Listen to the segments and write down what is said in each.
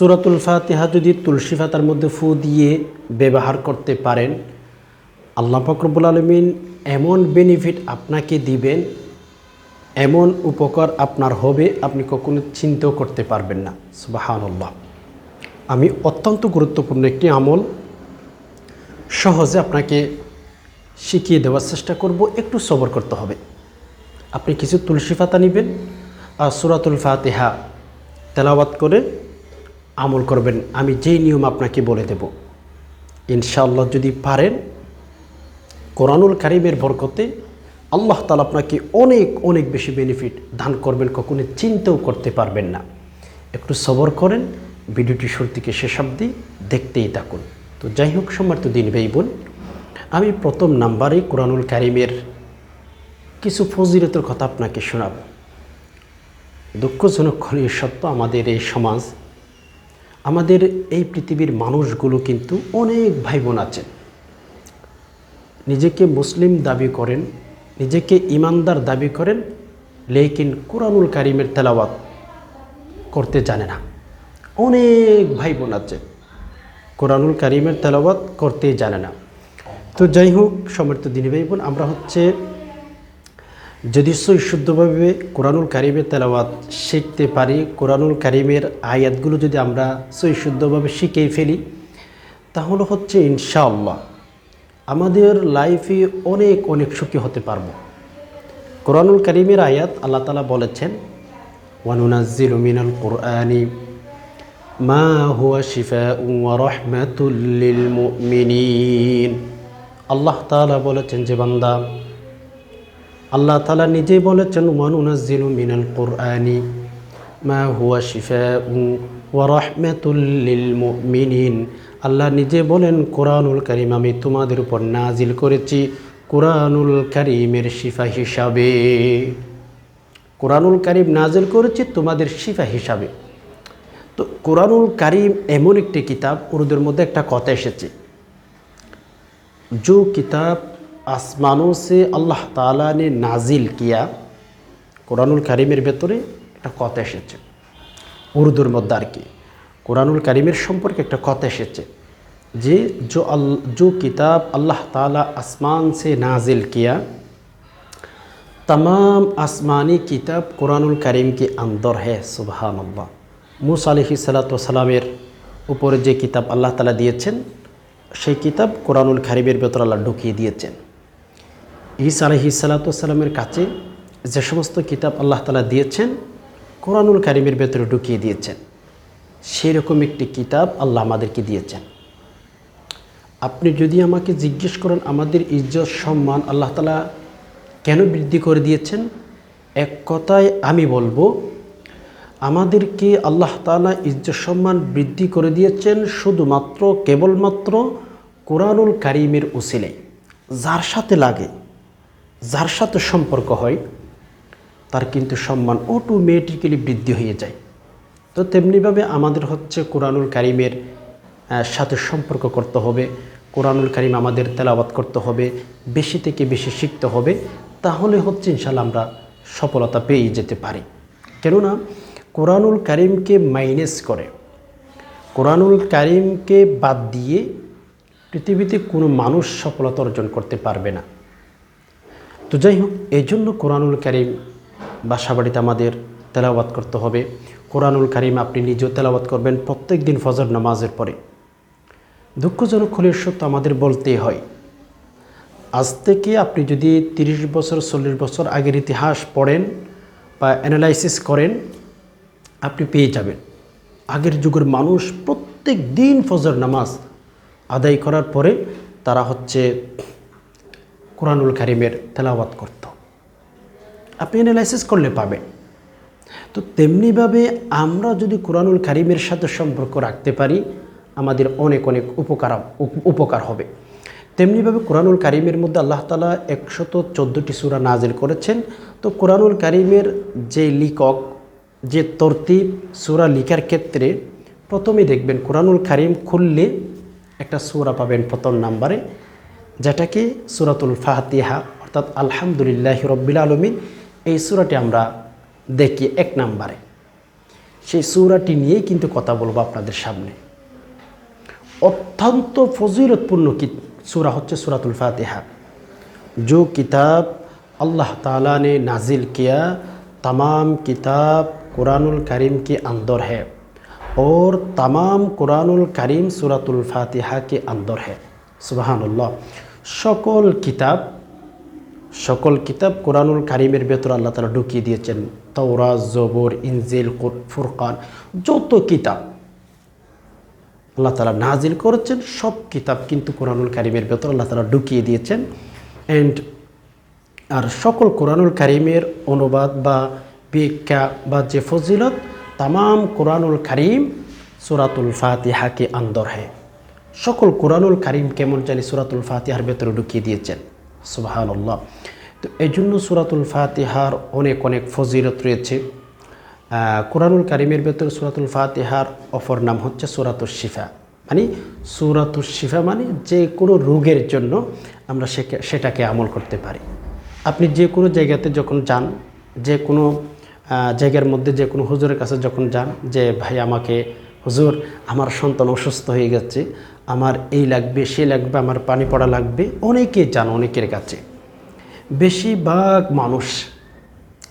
সুরাতুল ফাতিহা যদি তুলসী পাতার মধ্যে ফু দিয়ে ব্যবহার করতে পারেন, আল্লাহ ফকরবুল আলমিন এমন বেনিফিট আপনাকে দিবেন, এমন উপকার আপনার হবে, আপনি কখনো চিন্তাও করতে পারবেন না। সুবাহান্লাহ আমি অত্যন্ত গুরুত্বপূর্ণ একটি আমল সহজে আপনাকে শিখিয়ে দেওয়ার চেষ্টা করব, একটু সবর করতে হবে। আপনি কিছু তুলসী পাতা নেবেন আর সুরাতুল ফাতেহা তেলাওয়াত করে আমল করবেন, আমি যেই নিয়ম আপনাকে বলে দেব। ইনশাআল্লাহ যদি পারেন, কোরআনুল কারিমের বরকতে আল্লাহ তালা আপনাকে অনেক অনেক বেশি বেনিফিট দান করবেন কখনো চিন্তাও করতে পারবেন না। একটু সবর করেন, ভিডিওটি শুরু থেকে শেষ অবধি দেখতেই থাকুন। তো যাই হোক, সম্মানিত দিন ভাই বোন, আমি প্রথম নাম্বারে কোরআনুল কারিমের কিছু ফজিরতের কথা আপনাকে শোনাব। দুঃখজনক খনীয় সত্য, আমাদের এই সমাজ আমাদের এই পৃথিবীর মানুষগুলো কিন্তু অনেক ভাই বোন আছেন। নিজেকে মুসলিম দাবি করেন, নিজেকে ইমানদার দাবি করেন, লেকিন কোরআনুল কারিমের তেলাওয়াত করতে জানে না। অনেক ভাই বোন আছে, কোরআনুল কারিমের তেলাওয়াত করতেই জানে না। তো যাই হোক, সমর্থ দিনী ভাই বোন আমরা হচ্ছে যদি শুদ্ধভাবে কোরআনুল কারিমের তেলাওয়াত শিখতে পারি, কোরআনুল কারিমের আয়াতগুলো যদি আমরা শুদ্ধভাবে শিখেই ফেলি, তাহলে হচ্ছে ইনশাআল্লাহ আমাদের লাইফে অনেক অনেক সুখী হতে পারব। কোরআনুল করিমের আয়াত আল্লাহ তালা বলেছেন ওয়ানুনাজিল মিনাল কোরআনি মা হুয়া শিফা রহমাতুল্লিল আল্লাহ তাআলা বলেছেন, যে বান্দা আল্লাহ তালা নিজেই বলেছেন ওয়ান উনাজিলু মিনাল কোরআনি, মা হুয়া শিফা ওয়ারহমেতুল্লিল মিনিন আল্লাহ নিজে বলেন, কোরআনুল করিম আমি তোমাদের উপর নাজিল করেছি, কোরআনুল করিমের শিফা হিসাবে। কোরআনুল করিম নাজিল করেছি তোমাদের শিফা হিসাবে। তো কোরআনুল করিম এমন একটি কিতাব, উর্দুর মধ্যে একটা কথা এসেছে। যে কিতাব आसमानों से আল্লাহ তালা ने নাজিল কিয়া কোরআনুল কারিমের ভেতরে একটা কথা এসেছে উর্দুর মধ্যে আর কি কোরআনুল কারিমের সম্পর্কে একটা কথা এসেছে যে जो अल जो किताब अल्लाह ताला आसमान से नाजिल किया तमाम आसमानी किताब कुरानुल करीम के अंदर है सुबहान अल्लाह মুসা আলহি সালাতামের উপরে যে কিতাব আল্লাহ তালা দিয়েছেন সেই কিতাব কোরআনুল কারিমের ভেতর আল্লাহ ঢুকিয়ে দিয়েছেন ঈসা আলহি সালাতামের কাছে যে সমস্ত কিতাব আল্লাহ তালা দিয়েছেন, কোরআনুল কারিমের ভেতরে ঢুকিয়ে দিয়েছেন, সেরকম একটি কিতাব আল্লাহ আমাদেরকে দিয়েছেন। আপনি যদি আমাকে জিজ্ঞেস করেন, আমাদের ইজ্জত, সম্মান আল্লাহ তালা কেন বৃদ্ধি করে দিয়েছেন? এক কথায় আমি বলব, আমাদেরকে আল্লাহ তালা ইজ্জত, সম্মান বৃদ্ধি করে দিয়েছেন শুধুমাত্র, কেবলমাত্র কোরআনুল কারিমের উসিলে যার সাথে লাগে যার সাথে সম্পর্ক হয়, তার কিন্তু সম্মান অটোমেটিক্যালি বৃদ্ধি হয়ে যায়। তো তেমনিভাবে আমাদের হচ্ছে কোরআনুল কারিমের সাথে সম্পর্ক করতে হবে, কোরআনুল কারিম আমাদের তেলাওয়াত করতে হবে, বেশি থেকে বেশি শিখতে হবে, তাহলে হচ্ছে ইনশাল্লাহ আমরা সফলতা পেয়ে যেতে পারি। কেননা কোরআনুল কারিমকে মাইনাস করে। কোরআনুল কারিমকে বাদ দিয়ে পৃথিবীতে কোনো মানুষ সফলতা অর্জন করতে পারবে না। তো যাই হোক এই জন্য কোরআনুল কারিম বাসা বাড়িতে আমাদের তেলাওয়াত করতে হবে। কোরআনুল কারিম আপনি নিজেও তেলাওয়াত করবেন প্রত্যেক দিন ফজর নামাজের পরে। দুঃখজনক হলে সত্য আমাদের বলতে হয়, আজ থেকে আপনি যদি তিরিশ বছর, চল্লিশ বছর আগের ইতিহাস পড়েন বা অ্যানালাইসিস করেন, আপনি পেয়ে যাবেন। আগের যুগের মানুষ প্রত্যেক দিন ফজর নামাজ আদায় করার পরে তারা হচ্ছে কোরআনুল কারিমের তেলাওয়াত করত। আপনি অ্যানালাইসিস করলে পাবেন। তো তেমনিভাবে আমরা যদি কোরআনুল কারিমের সাথে সম্পর্ক রাখতে পারি, আমাদের অনেক অনেক উপকার উপকার হবে। তেমনিভাবে কোরআনুল কারিমের মধ্যে আল্লাহ তালা একশত চোদ্দোটি সুরা নাজিল করেছেন। তো কোরআনুল কারিমের যে লিখক, যে তরতিব, সুরা লিখার ক্ষেত্রে প্রথমে দেখবেন কোরআনুল কারিম খুললে একটা সুরা পাবেন প্রথম নাম্বারে। যেটাকে সুরাতুল ফাহাতিহা অর্থাৎ আলহামদুলিল্লাহ রব্বিল আলমিন এই সুরাটি আমরা দেখি এক নাম্বারে সেই সুরাটি নিয়েই কিন্তু কথা বলবো আপনাদের সামনে অত্যন্ত ফজিলতপূর্ণ কি সুরা হচ্ছে সুরাতুল ফাতিহা जो किताब अल्लाह ताला ने नाजिल किया तमाम किताब कुरानुल करीम के अंदर है और तमाम कुरानुल करीम सूरतुल फातिहा के अंदर है সুবাহানুল্লাহ সকল কিতাব সকল কিতাব কোরআনুল কারিমের ভেতর আল্লাহ তালা ঢুকিয়ে দিয়েছেন। তৌরা জবর, ইনজিল ফুরকান, যত কিতাব আল্লাহ তালা নাজিল করেছেন, সব কিতাব কিন্তু কোরআনুল কারিমের ভেতর আল্লাহ তালা ঢুকিয়ে দিয়েছেন। অ্যান্ড আর সকল কোরআনুল কারিমের অনুবাদ বা ব্যাখ্যা বা যে ফজিলত, তামাম কোরআনুল কারিম সুরাতুল ফাতিহাকে আন্দর হ্যাঁ। সকল কোরআনুল কারিম কেমন জানি সুরাতুল ফাতিহার ভেতরে ঢুকিয়ে দিয়েছেন। সুবাহান্লাহ তো এই জন্য সুরাতুল ফাতিহার অনেক অনেক ফজিলত রয়েছে। কোরআনুল কারিমের ভেতরে সুরাতুল ফাতিহার অপর নাম হচ্ছে সুরাতুল শিফা। মানে সুরাতুল শিফা মানে যে কোনো রোগের জন্য আমরা সেটাকে আমল করতে পারি। আপনি যে কোনো জায়গাতে যখন যান, যে কোনো জায়গার মধ্যে যে কোনো হুজুরের কাছে যখন যান, যে ভাই আমাকে হুজুর, আমার সন্তান অসুস্থ হয়ে গেছে, আমার এই লাগবে, সে লাগবে, আমার পানি পড়া লাগবে, অনেকে যান অনেকের কাছে। বেশিরভাগ মানুষ,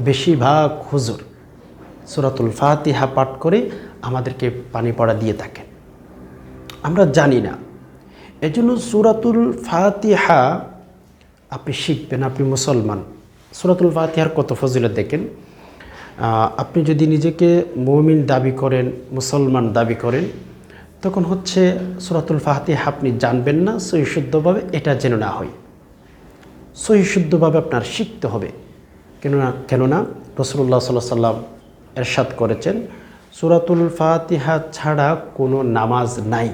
বেশিরভাগ হুজুর সুরাতুল ফাতিহা পাঠ করে আমাদেরকে পানি পড়া দিয়ে থাকেন আমরা জানি না। এজন্য সুরাতুল ফাতিহা আপনি শিখবেন, আপনি মুসলমান। সুরাতুল ফাতিহার কত ফজিলত দেখেন? আপনি যদি নিজেকে মমিন দাবি করেন, মুসলমান দাবি করেন, তখন হচ্ছে সুরাতুল ফাতিহা আপনি জানবেন না সহিশুদ্ধভাবে এটা যেন না হয়। সহিশুদ্ধভাবে আপনার শিখতে হবে। কেননা কেননা রসুল্লাহ সাল্লাহ সাল্লাম এরশাদ করেছেন, সুরাতুল ফাতিহা ছাড়া কোনো নামাজ নাই।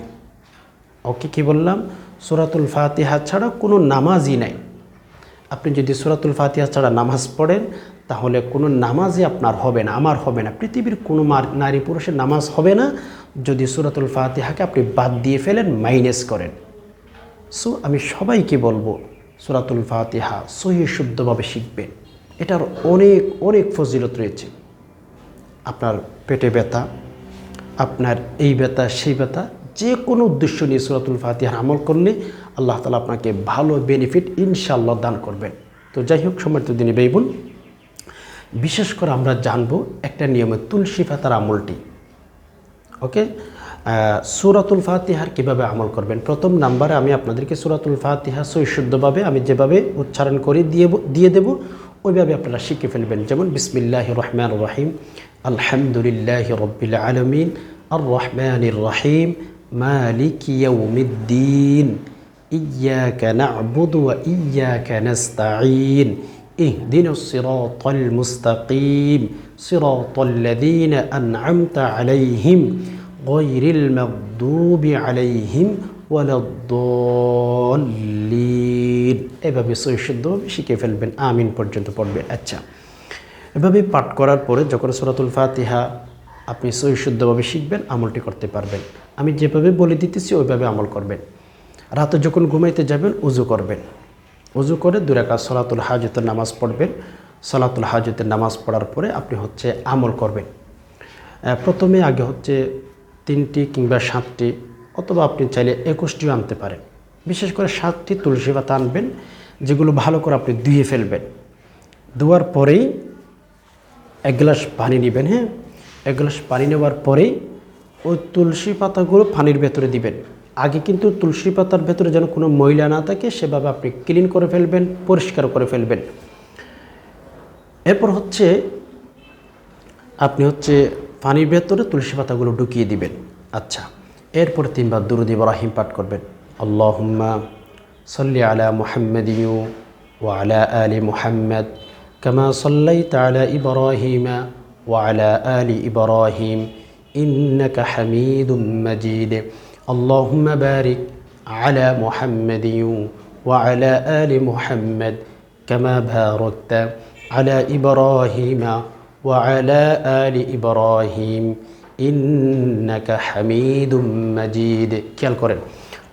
ওকে কি বললাম? সুরাতুল ফাতিহা ছাড়া কোনো নামাজই নাই। আপনি যদি সুরাতুল ফাতিহা ছাড়া নামাজ পড়েন তাহলে কোনো নামাজই আপনার হবে না, আমার হবে না। পৃথিবীর কোনো নারী পুরুষের নামাজ হবে না যদি সুরাতুল ফাতিহাকে আপনি বাদ দিয়ে ফেলেন, মাইনাস করেন। সো আমি সবাইকে বলব, সুরাতুল ফাতিহা সহি শুদ্ধভাবে শিখবেন। এটার অনেক অনেক ফজিলত রয়েছে। আপনার পেটে ব্যথা, আপনার এই ব্যথা, সেই ব্যথা যে কোনো উদ্দেশ্য নিয়ে সুরাতুল ফাতিহার আমল করলে আল্লাহ তালা আপনাকে ভালো বেনিফিট ইনশাআল্লাহ দান করবেন। তো যাই হোক সমর্থ দিনী বেইবুন বিশেষ করে আমরা জানব একটা নিয়মে তুলসী ফাতার আমলটি। ওকে? সুরাতুল ফাতিহার কীভাবে আমল করবেন? প্রথম নাম্বারে আমি আপনাদেরকে সুরাতুল ফাতিহা সৈশুদ্ধভাবে আমি যেভাবে উচ্চারণ করে দিয়ে দিয়ে দেবো, ওইভাবে আপনারা শিখে ফেলবেন। যেমন বিসমিল্লাহ রহমান রহিম, আলহামদুলিল্লাহ রব্বিল আলমিন আর রহমান রহিম মালিক ইয়াউমিদ্দিন ইয়াকা আবুদুয়া ইয়া কেন স্তাইন اهدنا الصراط المستقيم صراط الذين أنعمت عليهم غير المغضوب عليهم ولا الضالين এভাবে সৈশুদ্ধভাবে শিখে ফেলবেন আমিন পর্যন্ত পড়বে আচ্ছা এভাবে পাঠ করার পরে যখন সরাতুল ফাতিহা আপনি সৈশুদ্ধভাবে শিখবেন আমলটি করতে পারবেন আমি যেভাবে বলে দিতেছি ওইভাবে আমল করবেন রাতে যখন ঘুমাইতে যাবেন উজু করবেন উজু করে দু দুরাকা সলাতুল হাজতের নামাজ পড়বেন। সলাতুল হাজতের নামাজ পড়ার পরে আপনি হচ্ছে আমল করবেন। প্রথমে আগে হচ্ছে তিনটি কিংবা সাতটি অথবা আপনি চাইলে একুশটিও আনতে পারেন। বিশেষ করে সাতটি তুলসী পাতা আনবেন, যেগুলো ভালো করে আপনি ধুয়ে ফেলবেন। ধোয়ার পরেই এক গ্লাস পানি নেবেন হ্যাঁ? এক গ্লাস পানি নেওয়ার পরেই ওই তুলসী পাতাগুলো পানির ভেতরে দিবেন। আগে কিন্তু তুলসী পাতার ভেতরে যেন কোনো ময়লা না থাকে, সেভাবে আপনি ক্লিন করে ফেলবেন, পরিষ্কার করে ফেলবেন। এরপর হচ্ছে আপনি হচ্ছে পানির ভেতরে তুলসী পাতাগুলো ঢুকিয়ে দিবেন। আচ্ছা এরপর তিনবার দুরুদ ইব্রাহিম পাঠ করবেন। আল্লাহুম্মা সাল্লি আলা মুহাম্মাদ ওয়া আলা আলি মুহাম্মদ কামা সাল্লাইতা আলা ইব্রাহিমা ওয়া আলা আলি ইব্রাহিম ইন্নাকা হামিদুম মাজিদ। اللهم بارك على محمد وعلى آل محمد كما باركت على إبراهيم وعلى آل إبراهيم إنك حميد مجيد খেয়াল করেন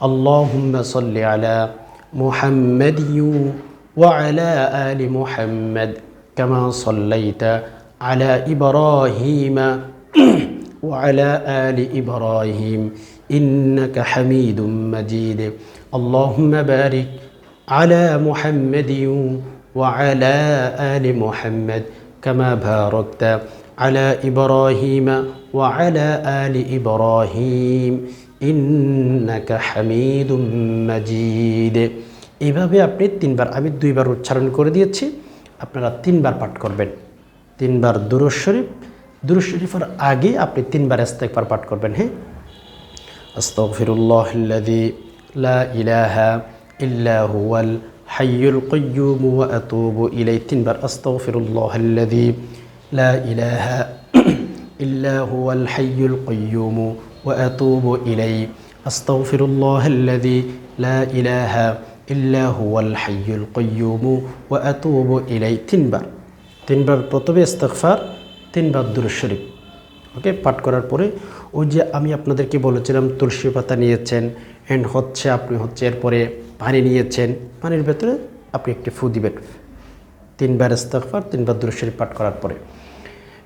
اللهم صل على محمد وعلى آل محمد كما صليت على إبراهيم وعلى آل إبراهيم إنك حميد مجيد اللهم بارك على محمد وعلى آل محمد كما باركت على إبراهيم وعلى آل إبراهيم إنك حميد مجيد এইভাবে আপনি তিনবার আমি দুইবার উচ্চারণ করে দিয়েছি আপনারা তিনবার পাঠ করবেন তিনবার দুরুজ শরীফ দুরুজ শরীফের আগে আপনি তিনবার ইস্তেকবার পাঠ করবেন হ্যাঁ আস্তফিরুল্লাহিল্লাদি লা ইলাহা ইল্লা হুয়াল হাইয়ুল কয়্যুম ওয়া আতুবু ইলাই তিনবার আস্তফিরুল্লাহিল্লাদি লা ইলাহা ইল্লা হুয়াল হাইয়ুল কয়্যুম ওয়া আতুবু ইলাই আস্তফিরুল্লাহিল্লাদি লা ইলাহা ইল্লা হুয়াল হাইয়ুল কয়্যুম ওয়া আতুবু ইলাই তিনবার তিনবার প্রথমে ইস্তেগফার তিনবার দুরূদ শরীফ। ওকে, পাঠ করার পরে ওই যে আমি আপনাদেরকে বলেছিলাম, তুলসী পাতা নিয়েছেন অ্যান্ড হচ্ছে আপনি হচ্ছে এরপরে পানি নিয়েছেন, পানির ভেতরে আপনি একটি ফু দিবেন। তিনবার ইস্তাকফার তিনবার দুরূদ শরীফ পাঠ করার পরে।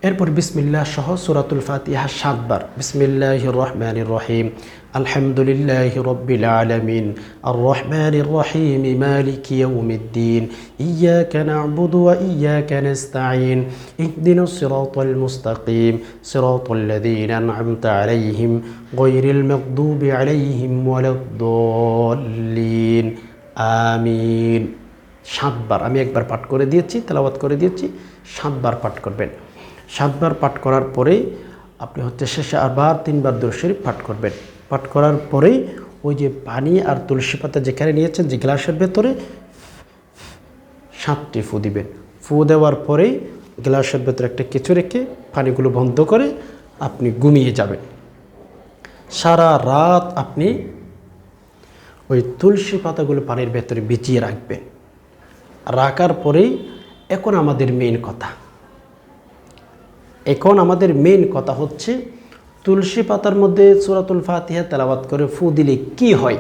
এরপর বিসমিল্লাহ সহ সুরাতুল ফাতিহা সাতবার। বিসমিল্লাহ রহমান রহিম আলহামদুলিল্লাহ রব্বিল আলমিন। আর রহমান রহিম মালিক ইয়ৌমিদ্দিন ইয়া কেন আবুদু ইয়া কেন ইস্তাইন ইকদিন সিরাতুল মুস্তাকিম। সিরাতুল্লাদিন আনআমত আলাইহিম গৈরিল মকদুবি আলাইহিম ওয়ালাদ্দাল্লিন। আমিন। সাতবার। আমি একবার পাঠ করে দিয়েছি, তেলাওয়াত করে দিয়েছি। সাতবার পাঠ করবেন। সাতবার পাঠ করার পরেই আপনি হচ্ছে শেষে আবার তিনবার দর্শরীফ পাঠ করবেন। পাঠ করার পরেই ওই যে পানি আর তুলসী পাতা যেখানে নিয়েছেন, যে গ্লাসের ভেতরে সাতটি ফু দিবেন। ফু দেওয়ার পরেই গ্লাসের ভেতরে একটা কিছু রেখে পানিগুলো বন্ধ করে আপনি ঘুমিয়ে যাবেন। সারা রাত আপনি ওই তুলসী পাতাগুলো পানির ভেতরে ভিজিয়ে রাখবেন। রাখার পরেই এখন আমাদের মেইন কথা। এখন আমাদের মেন কথা হচ্ছে, তুলসী পাতার মধ্যে সুরাতুল ফাতিহা তেলাবাত করে ফু দিলে কী হয়?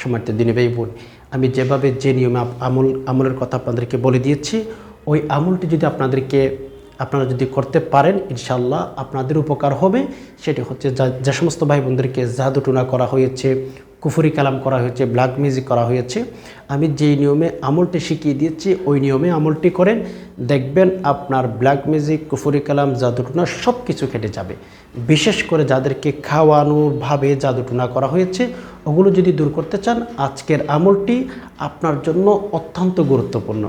সমর্থ দিনে ভাই বোন, আমি যেভাবে যে নিয়মে আমল, আমলের কথা আপনাদেরকে বলে দিয়েছি, ওই আমলটি যদি আপনাদেরকে আপনারা যদি করতে পারেন ইনশাল্লাহ আপনাদের উপকার হবে। সেটি হচ্ছে যে সমস্ত ভাই বোনদেরকে জাদুটুনা করা হয়েছে, কুফুরি কালাম করা হয়েছে, ব্ল্যাক মিউজিক করা হয়েছে। আমি যেই নিয়মে আমলটি শিখিয়ে দিয়েছি, ওই নিয়মে আমলটি করেন। দেখবেন আপনার ব্ল্যাক মিউজিক, কুফুরি কালাম, জাদুটুনা সব কিছু কেটে যাবে। বিশেষ করে যাদেরকে খাওয়ানোর ভাবে জাদুটুনা করা হয়েছে, ওগুলো যদি দূর করতে চান, আজকের আমলটি আপনার জন্য অত্যন্ত গুরুত্বপূর্ণ।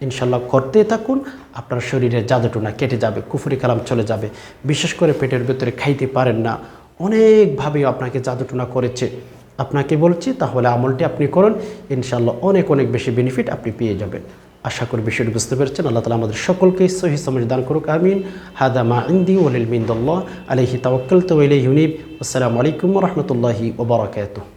ইনশাল্লাহ করতে থাকুন। আপনার শরীরে জাদুটুনা কেটে যাবে, কুফুরি কালাম চলে যাবে। বিশেষ করে পেটের ভেতরে খাইতে পারেন না। অনেকভাবে আপনাকে জাদুটুনা করেছে। আপনাকে বলছি, তাহলে আমলটি আপনি করুন। ইনশাল্লাহ অনেক অনেক বেশি বেনিফিট আপনি পেয়ে যাবেন। আশা করি বিষয়টি বুঝতে পেরেছেন। আল্লাহ তালা আমাদের সকলকে সহি সমাজ দান করুক, আমিন। হাদা মা ইন্দি ওলিল মিন্দল্লাহ আলহি তাওয়াক্কাল তো আসসালামু আলাইকুম রহমতুল্লাহি ওবরাকাতুহ